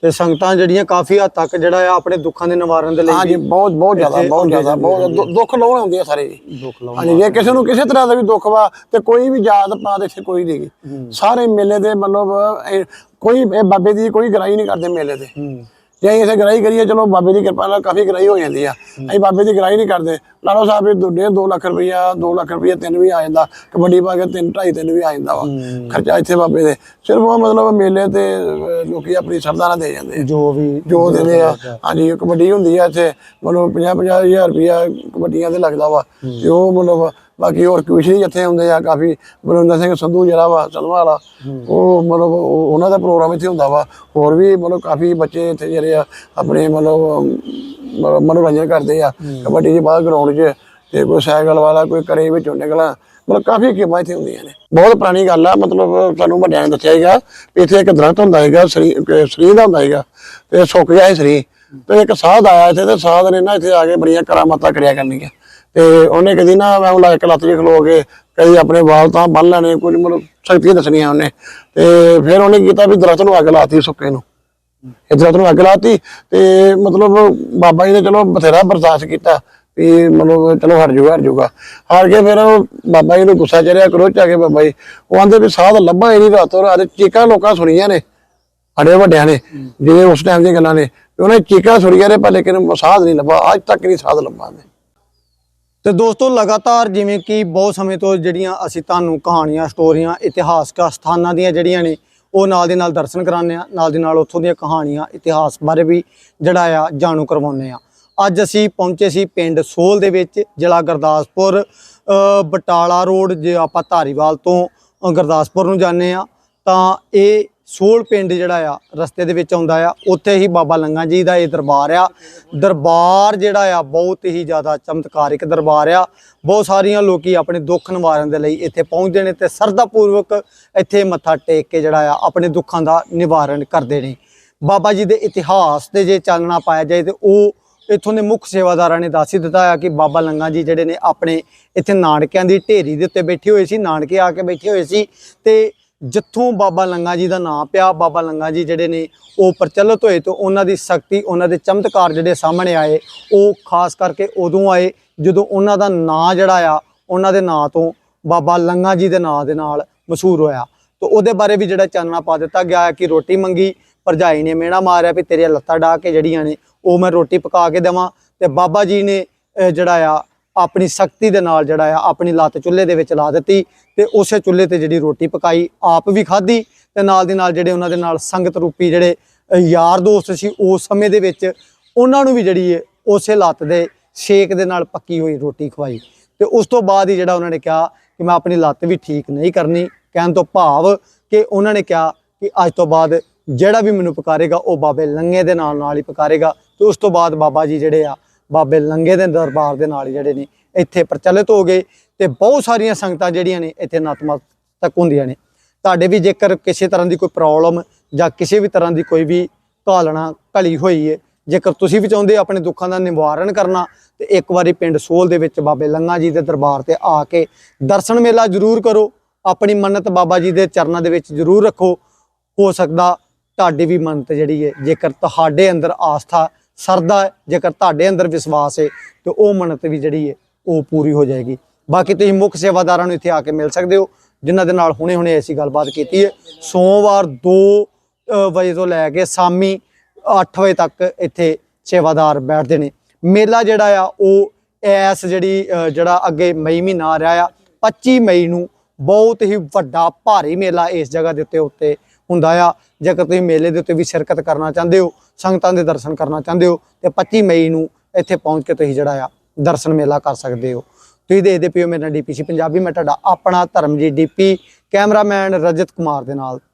ਤੇ ਸੰਗਤਾਂ ਜਿਹੜੀਆਂ ਕਾਫੀ ਹੱਦ ਤੱਕ ਜਿਹੜਾ ਆ ਆਪਣੇ ਦੁੱਖਾਂ ਦੇ ਨਿਵਾਰਨ ਦੇ ਲਈ ਹਾਂਜੀ ਬਹੁਤ ਬਹੁਤ ਜ਼ਿਆਦਾ ਬਹੁਤ ਜ਼ਿਆਦਾ ਬਹੁਤ ਦੁੱਖ ਲਾਉਣ ਆਉਂਦੇ ਆ ਸਾਰੇ ਜੀ। ਦੁੱਖ ਲਾਉਣ ਹਾਂਜੀ ਜੇ ਕਿਸੇ ਨੂੰ ਕਿਸੇ ਤਰ੍ਹਾਂ ਦਾ ਵੀ ਦੁੱਖ ਵਾ ਤੇ ਕੋਈ ਵੀ ਜਾਤ ਪਾਤ ਇੱਥੇ ਕੋਈ ਨਹੀਂ। ਸਾਰੇ ਮੇਲੇ ਦੇ ਮਤਲਬ ਕੋਈ ਬਾਬੇ ਦੀ ਕੋਈ ਗਰਾਈ ਨਹੀਂ ਕਰਦੇ ਮੇਲੇ ਤੇ ਜੇ ਅਸੀਂ ਇਸੇ ਗਰਾਈ ਕਰੀਏ ਚਲੋ ਬਾਬੇ ਦੀ ਕਿਰਪਾ ਨਾਲ ਕਾਫੀ ਗਰਾਈ ਹੋ ਜਾਂਦੀ ਆ। ਅਸੀਂ ਬਾਬੇ ਦੀ ਗਰਾਈ ਨਹੀਂ ਕਰਦੇ। ਲਾਲੋ ਸਾਹਿਬ ਇਹ ਦੋ ਡੇਢ 2 ਲੱਖ ਰੁਪਈਆ 2 ਲੱਖ ਰੁਪਈਆ ਤਿੰਨ ਵੀ ਆ ਜਾਂਦਾ। ਕਬੱਡੀ ਪਾ ਕੇ ਤਿੰਨ ਢਾਈ ਤਿੰਨ ਵੀ ਆ ਜਾਂਦਾ ਵਾ। ਖਰਚਾ ਇੱਥੇ ਬਾਬੇ ਦੇ। ਸਿਰਫ ਉਹ ਮਤਲਬ ਮੇਲੇ ਤੇ ਲੋਕੀ ਆਪਣੀ ਸ਼ਰਧਾ ਨਾਲ ਦੇ ਜਾਂਦੇ ਜੋ ਵੀ ਜੋ ਦਿੰਦੇ ਆ। ਹਾਂਜੀ ਕਬੱਡੀ ਹੁੰਦੀ ਆ ਇੱਥੇ। ਮਤਲਬ 50 50 ਹਜ਼ਾਰ ਰੁਪਈਆ ਕਬੱਡੀਆਂ ਤੇ ਲੱਗਦਾ ਵਾ। ਤੇ ਉਹ ਮਤਲਬ ਬਾਕੀ ਹੋਰ ਕਵਿਸ਼ਰੀ ਜੱਥੇ ਹੁੰਦੇ ਆ ਕਾਫੀ ਬਲਵਿੰਦਰ ਸਿੰਘ ਸੰਧੂ ਜਿਹੜਾ ਵਾ ਸਲਵਾ ਵਾਲਾ ਉਹ ਮਤਲਬ ਉਹ- ਉਹਨਾਂ ਦਾ ਪ੍ਰੋਗਰਾਮ ਇੱਥੇ ਹੁੰਦਾ ਵਾ। ਹੋਰ ਵੀ ਮਤਲਬ ਕਾਫੀ ਬੱਚੇ ਇੱਥੇ ਜਿਹੜੇ ਆ ਆਪਣੇ ਮਤਲਬ ਮਨੋਰੰਜਨ ਕਰਦੇ ਆ। ਕਬੱਡੀ ਦੇ ਬਾਹਰ ਗਰਾਊਂਡ 'ਚ ਤੇ ਕੋਈ ਸਾਈਕਲ ਵਾਲਾ ਕੋਈ ਕਰੇ ਵਿੱਚੋਂ ਨਿਕਲਾ। ਮਤਲਬ ਕਾਫੀ ਗੇਮਾਂ ਇੱਥੇ ਹੁੰਦੀਆਂ ਨੇ। ਬਹੁਤ ਪੁਰਾਣੀ ਗੱਲ ਆ ਮਤਲਬ ਸਾਨੂੰ ਵੱਡਿਆਂ ਨੇ ਦੱਸਿਆ ਹੈਗਾ ਇੱਥੇ ਇੱਕ ਦਰਖਤ ਹੁੰਦਾ ਹੈਗਾ ਸਰੀ ਸਰੀ ਦਾ ਹੁੰਦਾ ਹੈਗਾ ਤੇ ਸੁੱਕ ਗਿਆ ਸਰੀ ਤੇ ਇੱਕ ਸਾਧ ਆਇਆ ਇੱਥੇ ਤੇ ਸਾਧ ਨੇ ਨਾ ਇੱਥੇ ਆ ਕੇ ਬੜੀਆਂ ਕਰਾਮਾਤਾਂ ਕਰਿਆ ਕਰਨੀਆਂ। ਤੇ ਉਹਨੇ ਕਦੀ ਨਾ ਮੈਂ ਉਹ ਇੱਕ ਲੱਤ 'ਚ ਖਲੋ ਕੇ ਕਦੀ ਆਪਣੇ ਵਾਲ ਤਾਂ ਬੰਨ ਲੈਣੇ ਕੁਝ ਮਤਲਬ ਸ਼ਕਤੀਆਂ ਦੱਸਣੀਆਂ ਉਹਨੇ। ਤੇ ਫਿਰ ਉਹਨੇ ਕੀਤਾ ਵੀ ਦਰਖਤ ਨੂੰ ਅੱਗ ਲਾਤੀ ਸੁੱਕੇ ਨੂੰ। ਇਹ ਦਰਖਤ ਨੂੰ ਅੱਗ ਲਾਤੀ ਤੇ ਮਤਲਬ ਬਾਬਾ ਜੀ ਨੇ ਚਲੋ ਬਥੇਰਾ ਬਰਦਾਸ਼ਤ ਕੀਤਾ ਵੀ ਮਤਲਬ ਚਲੋ ਹਟ ਜੂਗਾ ਹਟ ਜੂਗਾ ਹਾਰ ਕੇ ਫਿਰ ਉਹ ਬਾਬਾ ਜੀ ਨੂੰ ਗੁੱਸਾ ਚੜਿਆ ਕਰੋ ਚ ਆ ਕੇ ਬਾਬਾ ਜੀ। ਉਹ ਆਂਦੇ ਵੀ ਸਾਧ ਲੱਭਾ ਹੀ ਨਹੀਂ ਰਾਤੋਂ ਰਾਤ ਚੀਕਾਂ ਲੋਕਾਂ ਸੁਣੀਆਂ ਨੇ ਸਾਡੇ ਵੱਡਿਆਂ ਨੇ ਜਿਹੜੇ ਉਸ ਟਾਈਮ ਦੀਆਂ ਗੱਲਾਂ ਨੇ। ਉਹਨੇ ਚੀਕਾਂ ਸੁਣੀਆਂ ਨੇ ਪਰ ਲੇਕਿਨ ਸਾਧ ਨਹੀਂ ਲੱਭਾ ਅੱਜ ਤੱਕ ਨਹੀਂ ਸਾਧ ਲੱਭਾ ਨੇ ਤੇ ਦੋਸਤੋ, ਲਗਾਤਾਰ ਜਿਵੇਂ ਕਿ ਬਹੁਤ ਸਮੇਂ ਤੋਂ ਜਿਹੜੀਆਂ ਅਸੀਂ ਤੁਹਾਨੂੰ ਕਹਾਣੀਆਂ, ਸਟੋਰੀਆਂ, ਇਤਿਹਾਸਕ ਸਥਾਨਾਂ ਦੀਆਂ ਜਿਹੜੀਆਂ ਨੇ, ਉਹ ਨਾਲ ਦੇ ਨਾਲ ਦਰਸ਼ਨ ਕਰਾਉਂਦੇ ਆ ਨਾਲ ਦੇ ਨਾਲ ਉੱਥੋਂ ਦੀਆਂ ਕਹਾਣੀਆਂ, ਇਤਿਹਾਸ ਬਾਰੇ ਵੀ ਜਿਹੜਾ ਆ, ਜਾਣੂ ਕਰਵਾਉਂਦੇ ਆ ਅੱਜ ਅਸੀਂ ਪਹੁੰਚੇ ਸੀ ਪਿੰਡ ਸੋਲ ਦੇ ਵਿੱਚ, ਜ਼ਿਲ੍ਹਾ ਗੁਰਦਾਸਪੁਰ ਬਟਾਲਾ ਰੋਡ, ਜੇ ਆਪਾਂ ਧਾਰੀਵਾਲ ਤੋਂ ਗੁਰਦਾਸਪੁਰ ਨੂੰ ਜਾਂਦੇ ਆ ਤਾਂ ਇਹ ਸੋਲ ਪਿੰਡ ਜਿਹੜਾ ਆ, ਰਸਤੇ ਦੇ ਵਿੱਚ ਆਉਂਦਾ ਆ। ਉੱਥੇ ਹੀ ਬਾਬਾ ਲੰਗਾ ਜੀ ਦਾ ਇਹ ਦਰਬਾਰ ਆ। ਦਰਬਾਰ ਜਿਹੜਾ ਆ, ਬਹੁਤ ਹੀ ਜ਼ਿਆਦਾ ਚਮਤਕਾਰਿਕ ਦਰਬਾਰ ਆ। ਬਹੁਤ ਸਾਰੀਆਂ ਲੋਕੀ ਆਪਣੇ ਦੁੱਖ ਨਿਵਾਰਨ ਦੇ ਲਈ ਇੱਥੇ ਪਹੁੰਚਦੇ ਨੇ ਤੇ ਸਰਦਾ ਪੂਰਵਕ ਇੱਥੇ ਮੱਥਾ ਟੇਕ ਕੇ ਜਿਹੜਾ ਆ, ਆਪਣੇ ਦੁੱਖਾਂ ਦਾ ਨਿਵਾਰਨ ਕਰਦੇ ਨੇ। ਬਾਬਾ ਜੀ ਦੇ ਇਤਿਹਾਸ ਤੇ ਜੇ ਚਾਨਣਾ ਪਾਇਆ ਜਾਏ ਤੇ ਉਹ ਇੱਥੋਂ ਦੇ ਮੁੱਖ ਸੇਵਾਦਾਰਾਂ ਨੇ ਦੱਸ ਹੀ ਦਿੱਤਾ ਆ ਕਿ ਬਾਬਾ ਲੰਗਾ ਜੀ ਜਿਹੜੇ ਨੇ ਆਪਣੇ ਇੱਥੇ ਨਾਨਕਿਆਂ ਦੀ ਢੇਰੀ ਦੇ ਉੱਤੇ ਬੈਠੇ ਹੋਏ ਸੀ, ਨਾਨਕੇ ਆ ਕੇ ਬੈਠੇ ਹੋਏ ਸੀ ਤੇ ਜਿੱਥੋਂ ਬਾਬਾ ਲੰਗਾ ਜੀ ਦਾ ਨਾਮ ਪਿਆ, ਬਾਬਾ ਲੰਗਾ ਜੀ ਜਿਹੜੇ ਨੇ ਉਹ ਪ੍ਰਚਲਿਤ ਹੋਏ ਤੇ ਉਹਨਾਂ ਦੀ ਸ਼ਕਤੀ, ਉਹਨਾਂ ਦੇ ਚਮਤਕਾਰ ਜਿਹੜੇ ਸਾਹਮਣੇ ਆਏ, ਉਹ ਖਾਸ ਕਰਕੇ ਉਦੋਂ ਆਏ ਜਦੋਂ ਉਹਨਾਂ ਦਾ ਨਾਂ ਜਿਹੜਾ ਆ, ਉਹਨਾਂ ਦੇ ਨਾਂ ਤੋਂ ਬਾਬਾ ਲੰਗਾ ਜੀ ਦੇ ਨਾਂ ਦੇ ਨਾਲ ਮਸ਼ਹੂਰ ਹੋਇਆ। ਤੇ ਉਹਦੇ ਬਾਰੇ ਵੀ ਜਿਹੜਾ ਚਾਨਣਾ ਪਾ ਦਿੱਤਾ ਗਿਆ ਹੈ ਕਿ ਰੋਟੀ ਮੰਗੀ, ਭਰਜਾਈ ਨੇ ਮਿਹਣਾ ਮਾਰਿਆ ਵੀ ਤੇਰੀਆਂ ਲੱਤਾਂ ਡਾ ਕੇ ਜਿਹੜੀਆਂ ਨੇ, ਉਹ ਮੈਂ ਰੋਟੀ ਪਕਾ ਕੇ ਦੇਵਾਂ। ਤੇ ਬਾਬਾ ਜੀ ਨੇ ਜਿਹੜਾ ਆ ਆਪਣੀ ਸ਼ਕਤੀ ਦੇ ਨਾਲ ਜਿਹੜਾ ਆ ਆਪਣੀ ਲੱਤ ਚੁੱਲ੍ਹੇ ਦੇ ਵਿੱਚ ਲਾ ਦਿੱਤੀ ਤੇ ਉਸੇ ਚੁੱਲ੍ਹੇ ਤੇ ਜਿਹੜੀ ਰੋਟੀ ਪਕਾਈ, ਆਪ ਵੀ ਖਾਧੀ ਤੇ ਨਾਲ ਦੀ ਨਾਲ ਜਿਹੜੇ ਉਹਨਾਂ ਦੇ ਨਾਲ ਸੰਗਤ ਰੂਪੀ ਜਿਹੜੇ ਯਾਰ ਦੋਸਤ ਸੀ ਉਸ ਸਮੇਂ ਦੇ ਵਿੱਚ ਉਹਨਾਂ ਨੂੰ ਵੀ ਜਿਹੜੀ ਹੈ ਉਸੇ ਲੱਤ ਦੇ ਸ਼ੇਕ ਦੇ ਨਾਲ ਪੱਕੀ ਹੋਈ ਰੋਟੀ ਖਵਾਈ ਤੇ ਉਸ ਤੋਂ ਬਾਅਦ ਹੀ ਜਿਹੜਾ ਉਹਨਾਂ ਨੇ ਕਿਹਾ ਕਿ ਮੈਂ ਆਪਣੀ ਲੱਤ ਵੀ ਠੀਕ ਨਹੀਂ ਕਰਨੀ, ਕਹਿਣ ਤੋਂ ਭਾਵ ਕਿ ਉਹਨਾਂ ਨੇ ਕਿਹਾ ਕਿ ਅੱਜ ਤੋਂ ਬਾਅਦ ਜਿਹੜਾ ਵੀ ਮੈਨੂੰ ਪਕਾਰੇਗਾ ਉਹ ਬਾਬੇ ਲੰਗੇ ਦੇ ਨਾਲ ਨਾਲ ਹੀ ਪਕਾਰੇਗਾ ਤੇ ਉਸ ਤੋਂ ਬਾਅਦ ਬਾਬਾ ਜੀ ਜਿਹੜੇ ਆ ਬਾਬੇ ਲੰਗੇ ਦੇ ਦਰਬਾਰ ਦੇ ਨਾਲ ਜਿਹੜੇ ਨੇ ਇੱਥੇ ਪ੍ਰਚਲਿਤ ਹੋ ਗਏ ਤੇ ਬਹੁਤ ਸਾਰੀਆਂ ਸੰਗਤਾਂ ਜਿਹੜੀਆਂ ਨੇ ਇੱਥੇ ਨਤਮਸਤਕ ਹੁੰਦੀਆਂ ਨੇ। ਤੁਹਾਡੇ ਵੀ ਜੇਕਰ ਕਿਸੇ ਤਰ੍ਹਾਂ ਦੀ ਕੋਈ ਪ੍ਰੋਬਲਮ ਜਾਂ ਕਿਸੇ ਵੀ ਤਰ੍ਹਾਂ ਦੀ ਕੋਈ ਵੀ ਘਾਲਣਾ ਘਲੀ ਹੋਈ ਹੈ ਜੇਕਰ ਤੁਸੀਂ ਵੀ ਚਾਹੁੰਦੇ ਆਪਣੇ ਦੁੱਖਾਂ ਦਾ ਨਿਵਾਰਨ ਕਰਨਾ, ਤੇ ਇੱਕ ਵਾਰੀ ਪਿੰਡ ਸੋਲ ਦੇ ਵਿੱਚ ਬਾਬੇ ਲੰਗਾ ਜੀ ਦੇ ਦਰਬਾਰ ਤੇ ਆ ਕੇ ਦਰਸ਼ਨ ਮੇਲਾ ਜ਼ਰੂਰ ਕਰੋ। ਆਪਣੀ ਮੰਨਤ ਬਾਬਾ ਜੀ ਦੇ ਚਰਨਾਂ ਦੇ ਵਿੱਚ ਜ਼ਰੂਰ ਰੱਖੋ। ਹੋ ਸਕਦਾ ਤੁਹਾਡੀ ਵੀ ਮੰਨਤ ਜਿਹੜੀ ਹੈ ਜੇਕਰ ਤੁਹਾਡੇ ਅੰਦਰ ਆਸਥਾ ਸਰਦਾ ਹੈ, ਜੇਕਰ ਤੁਹਾਡੇ ਅੰਦਰ ਵਿਸ਼ਵਾਸ ਹੈ, ਤੇ ਉਹ ਮੰਨਤ ਵੀ ਜਿਹੜੀ ਹੈ, ਉਹ ਪੂਰੀ ਹੋ ਜਾਏਗੀ। ਬਾਕੀ ਤੁਸੀਂ ਮੁੱਖ ਸੇਵਾਦਾਰਾਂ ਨੂੰ ਇੱਥੇ ਆ ਕੇ ਮਿਲ ਸਕਦੇ ਹੋ, ਜਿਨ੍ਹਾਂ ਦੇ ਨਾਲ ਹੁਣੇ-ਹੁਣੇ ਐਸੀ ਗੱਲਬਾਤ ਕੀਤੀ ਹੈ। ਸੋਮਵਾਰ 2 ਵਜੇ ਤੋਂ ਲੈ ਕੇ ਸ਼ਾਮੀ 8 ਵਜੇ ਤੱਕ ਇੱਥੇ ਸੇਵਾਦਾਰ ਬੈਠਦੇ ਨੇ। ਮੇਲਾ ਜਿਹੜਾ ਆ, ਉਹ ਐਸ ਜਿਹੜੀ ਜਿਹੜਾ ਅੱਗੇ ਮਈ ਮਹੀਨਾ ਆ ਰਿਹਾ ਆ 25 ਮਈ ਨੂੰ ਬਹੁਤ ਹੀ ਵੱਡਾ ਭਾਰੀ ਮੇਲਾ ਇਸ ਜਗ੍ਹਾ ਦੇ ਉੱਤੇ ਉੱਤੇ ਹੁੰਦਾ ਆ। ਜੇਕਰ ਤੁਸੀਂ ਮੇਲੇ ਦੇ ਉੱਤੇ ਵੀ ਸ਼ਿਰਕਤ ਕਰਨਾ ਚਾਹੁੰਦੇ ਹੋ, ਸੰਗਤਾਂ ਦੇ ਦਰਸ਼ਨ ਕਰਨਾ ਚਾਹੁੰਦੇ ਹੋ, ਤੇ 25 ਮਈ ਨੂੰ ਇੱਥੇ ਪਹੁੰਚ ਕੇ ਤੁਸੀਂ ਜਿਹੜਾ ਆ ਦਰਸ਼ਨ ਮੇਲਾ ਕਰ ਸਕਦੇ ਹੋ। ਤੁਸੀਂ ਦੇਖਦੇ ਪਿਓ ਮੇਰਾ ਡੀਪੀਸੀ ਪੰਜਾਬੀ ਮੈਂ ਤੁਹਾਡਾ ਆਪਣਾ ਧਰਮਜੀਤ ਡੀਪੀ ਕੈਮਰਾਮੈਨ ਰਜਤ ਕੁਮਾਰ ਦੇ ਨਾਲ।